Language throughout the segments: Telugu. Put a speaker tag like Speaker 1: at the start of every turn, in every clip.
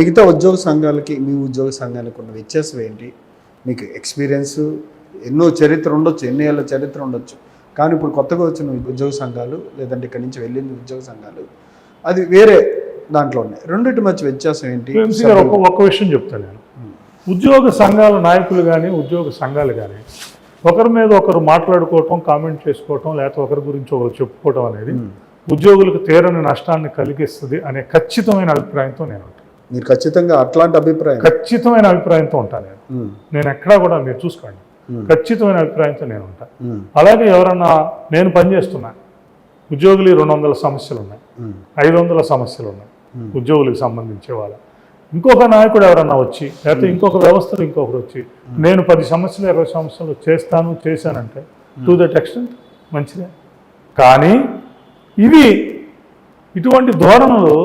Speaker 1: మిగతా ఉద్యోగ సంఘాలకి మీ ఉద్యోగ సంఘానికి ఉన్న వ్యత్యాసం ఏంటి? మీకు ఎక్స్పీరియన్స్ ఎన్నో చరిత్ర ఉండొచ్చు ఎన్ని ఏళ్ళ చరిత్ర ఉండొచ్చు. కానీ ఇప్పుడు కొత్తగా వచ్చిన ఉద్యోగ సంఘాలు లేదంటే ఇక్కడి నుంచి వెళ్ళింది ఉద్యోగ సంఘాలు అది వేరే దాంట్లో ఉన్నాయి. రెండింటి మధ్య వ్యత్యాసం ఏంటి?
Speaker 2: ఒక్క విషయం చెప్తాను నేను. ఉద్యోగ సంఘాల నాయకులు కానీ ఉద్యోగ సంఘాలు కానీ ఒకరి మీద ఒకరు మాట్లాడుకోవటం కామెంట్ చేసుకోవటం లేకపోతే ఒకరి గురించి ఒకరు చెప్పుకోవటం అనేది ఉద్యోగులకు తీరని నష్టాన్ని కలిగిస్తుంది అనే ఖచ్చితమైన అభిప్రాయంతో నేను ఉంటాను.
Speaker 1: మీరు ఖచ్చితంగా అట్లాంటి అభిప్రాయం?
Speaker 2: ఖచ్చితమైన అభిప్రాయంతో ఉంటాను నేను. నేను ఎక్కడా కూడా మీరు చూసుకోండి. ఖచ్చితమైన అభిప్రాయంతో నేను ఉంటాను అలాగే ఎవరన్నా నేను పనిచేస్తున్నా ఉద్యోగులు రెండు వందల సమస్యలు ఉన్నాయి. ఐదు వందల సమస్యలు ఉన్నాయి. ఉద్యోగులకు సంబంధించే వాళ్ళ. ఇంకొక నాయకుడు ఎవరన్నా వచ్చి లేకపోతే ఇంకొక వ్యవస్థలు ఇంకొకరు వచ్చి నేను పది సమస్యలు ఇరవై సమస్యలు చేస్తాను చేశానంటే టు దట్ ఎక్స్టెంట్ మంచిదే. కానీ ఇవి ఇటువంటి ధోరణులు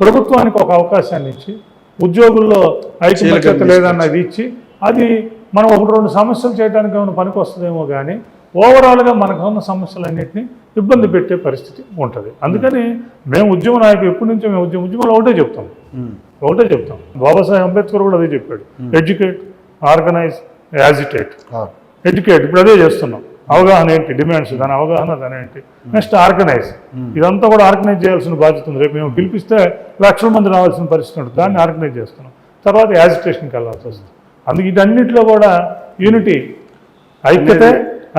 Speaker 2: ప్రభుత్వానికి ఒక అవకాశాన్ని ఇచ్చి ఉద్యోగుల్లో ఐక్యమత్యత లేదన్నది ఇచ్చి అది మనం ఒకటి రెండు సమస్యలు చేయడానికి ఏమైనా పనికి వస్తుందేమో కానీ ఓవరాల్గా మనకు ఉన్న సమస్యలన్నింటినీ ఇబ్బంది పెట్టే పరిస్థితి ఉంటుంది. అందుకని మేము ఉద్యమ నాయకులు ఎప్పటి నుంచో మేము ఉద్యమ ఉద్యమంలో ఒకటే చెప్తాం. ఒకటే చెప్తాం. బాబాసాహెబ్ అంబేద్కర్ కూడా అదే చెప్పాడు. ఎడ్యుకేట్ ఆర్గనైజ్ యాజిటేట్ ఎడ్యుకేట్ ఇప్పుడు అదే చేస్తున్నాం. అవగాహన ఏంటి? డిమాండ్స్ దాని అవగాహన దాని ఏంటి? Next organise. ఇదంతా కూడా ఆర్గనైజ్ చేయాల్సిన బాధ్యత ఉంది. రేపు మేము పిలిపిస్తే లక్షల మంది రావాల్సిన పరిస్థితి ఉంటుంది. దాన్ని ఆర్గనైజ్ చేస్తున్నాం. తర్వాత యాజిటేషన్కి వెళ్ళాల్సి వస్తుంది. అందుకే వీటన్నిటిలో కూడా యూనిటీ ఐక్యతే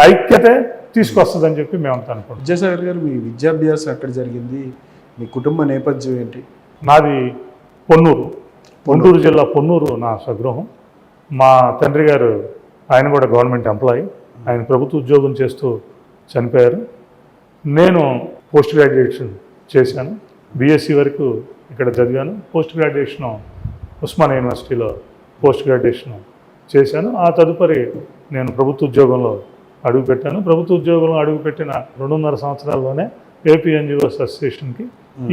Speaker 2: ఐక్యతే తీసుకొస్తుందని చెప్పి మేము అంతా అనుకుంటాం
Speaker 1: విద్యాసాగర్ గారు మీ విద్యాభ్యాసం ఎక్కడ జరిగింది? మీ కుటుంబ నేపథ్యం ఏంటి?
Speaker 2: నాది పొన్నూరు. పొన్నూరు జిల్లా పొన్నూరు నా స్వగృహం. మా తండ్రి గారు ఆయన కూడా గవర్నమెంట్ ఎంప్లాయీ. ఆయన ప్రభుత్వ ఉద్యోగం చేస్తూ చనిపోయారు. నేను పోస్ట్ గ్రాడ్యుయేషన్ చేశాను. బీఎస్సీ వరకు ఇక్కడ చదివాను. పోస్ట్ గ్రాడ్యుయేషన్ ఉస్మాన్ యూనివర్సిటీలో పోస్ట్ గ్రాడ్యుయేషన్ చేశాను. ఆ తదుపరి నేను ప్రభుత్వ ఉద్యోగంలో అడుగుపెట్టాను ప్రభుత్వ ఉద్యోగంలో అడుగుపెట్టిన రెండున్నర సంవత్సరాల్లోనే ఏపీ ఎన్జిఓస్ అసోసియేషన్కి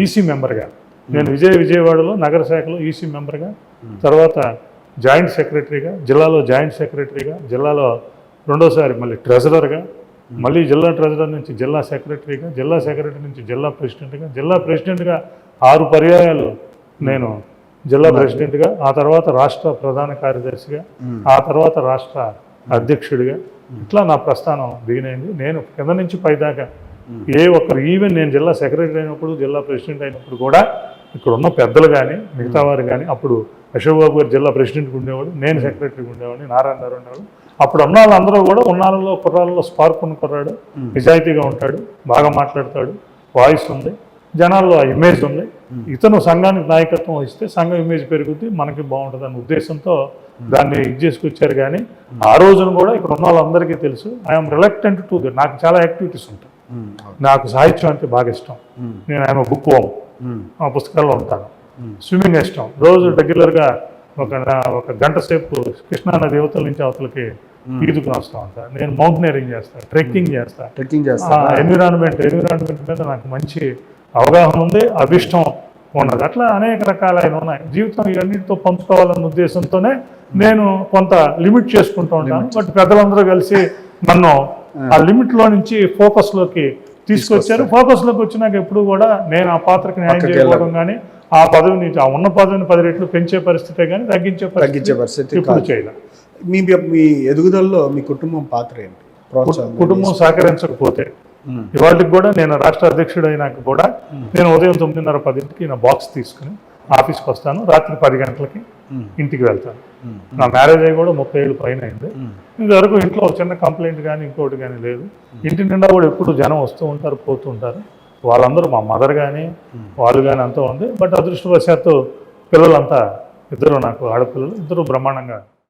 Speaker 2: ఈసీ మెంబర్గా నేను విజయ విజయవాడలో నగర శాఖలో ఈసీ మెంబర్గా తర్వాత జాయింట్ సెక్రటరీగా జిల్లాలో జాయింట్ సెక్రటరీగా జిల్లాలో రెండోసారి మళ్ళీ ట్రెజరర్గా మళ్ళీ జిల్లా ట్రెజరర్ నుంచి జిల్లా సెక్రటరీగా జిల్లా సెక్రటరీ నుంచి జిల్లా ప్రెసిడెంట్గా జిల్లా ప్రెసిడెంట్గా ఆరు పర్యాయాలు నేను జిల్లా ప్రెసిడెంట్గా ఆ తర్వాత రాష్ట్ర ప్రధాన కార్యదర్శిగా ఆ తర్వాత రాష్ట్ర అధ్యక్షుడిగా ఇట్లా నా ప్రస్థానం దిగినైంది నేను కింద నుంచి పైదాకా ఏ ఒక్కరు ఈవెన్ నేను జిల్లా సెక్రటరీ అయినప్పుడు జిల్లా ప్రెసిడెంట్ అయినప్పుడు కూడా ఇక్కడ ఉన్న పెద్దలు కానీ మిగతా వారు కానీ అప్పుడు అశోక్ బాబు గారు జిల్లా ప్రెసిడెంట్గా ఉండేవాడు నేను సెక్రటరీగా ఉండేవాడిని నారాయణ గారు ఉండేవాడు అప్పుడు ఉన్న వాళ్ళందరూ కూడా ఉన్నాళ్ళలో కుర్రాళ్ళలో స్పార్క్ ఉన్న కుర్రాడు నిజాయితీగా ఉంటాడు బాగా మాట్లాడతాడు వాయిస్ ఉంది జనాల్లో ఆ ఇమేజ్ ఉంది. ఇతను సంఘానికి నాయకత్వం వహిస్తే సంఘం ఇమేజ్ పెరుగుద్ది మనకి బాగుంటుంది అనే ఉద్దేశంతో దాన్ని ఇది చేసుకొచ్చారు కానీ ఆ రోజున కూడా ఇక్కడ ఉన్న వాళ్ళందరికీ తెలుసు ఐఎమ్ రిలక్టెంట్ టు నాకు చాలా యాక్టివిటీస్ ఉంటాయి. నాకు సాహిత్యం అంటే బాగా ఇష్టం. నేను ఆయన బుక్ హోమ్ ఆ పుస్తకాల్లో ఉంటాను. స్విమ్మింగ్ ఇష్టం. రోజు రెగ్యులర్గా ఒక ఒక గంట సేపు కృష్ణా నది యువతల నుంచి అవతలకి ఈదుకుని వస్తూ ఉంటాను నేను మౌంటైనరింగ్ చేస్తాను ట్రెక్కింగ్ చేస్తాను
Speaker 1: ట్రెక్కింగ్ చేస్తారా
Speaker 2: ఎన్విరాన్మెంట్ ఎన్విరాన్మెంట్ మీద నాకు మంచి అవగాహన ఉంది అభిష్టం ఉన్నది. అట్లా అనేక రకాలైన ఉన్నాయి. జీవితం ఇవన్నిటితో పంచుకోవాలన్న ఉద్దేశంతోనే నేను కొంత లిమిట్ చేసుకుంటూ ఉంటాను. బట్ పెద్దలందరూ కలిసి నన్ను ఆ లిమిట్లో నుంచి ఫోకస్లోకి తీసుకొచ్చారు. ఫోకస్లోకి వచ్చినాక ఎప్పుడు కూడా నేను ఆ పాత్రకి న్యాయం చేయకపోవడం కానీ ఆ పదవిని ఆ ఉన్న పదవిని పది రెట్లు పెంచే పరిస్థితే కానీ తగ్గించే
Speaker 1: తగ్గించే
Speaker 2: పరిస్థితి ఇప్పుడు. చేయలేదు
Speaker 1: మీ మీ ఎదుగుదలలో మీ కుటుంబం పాత్ర ఏంటి?
Speaker 2: కుటుంబం సహకరించకపోతే ఇవాళకి కూడా నేను రాష్ట్ర అధ్యక్షుడు అయినాక కూడా నేను ఉదయం తొమ్మిదిన్నర పదింటికి నా బాక్స్ తీసుకుని ఆఫీస్కి వస్తాను. రాత్రి పది గంటలకి ఇంటికి వెళ్తాను.
Speaker 1: ఉమ్,
Speaker 2: నా మ్యారేజ్ అయ్యి కూడా ముప్పై ఏళ్ళు పైన అయింది.
Speaker 1: ఉమ్,
Speaker 2: ఇంతవరకు ఇంట్లో చిన్న కంప్లైంట్ కానీ ఇంకోటి కానీ లేదు. ఇంటి నిండా కూడా ఎప్పుడు జనం వస్తూ ఉంటారు పోతూ ఉంటారు. వాళ్ళందరూ మా మదర్ కానీ వాళ్ళు కానీ అంతా ఉంది. బట్ అదృష్టవశాత్తు పిల్లలంతా ఇద్దరు నాకు ఆడపిల్లలు ఇద్దరు బ్రహ్మాండంగా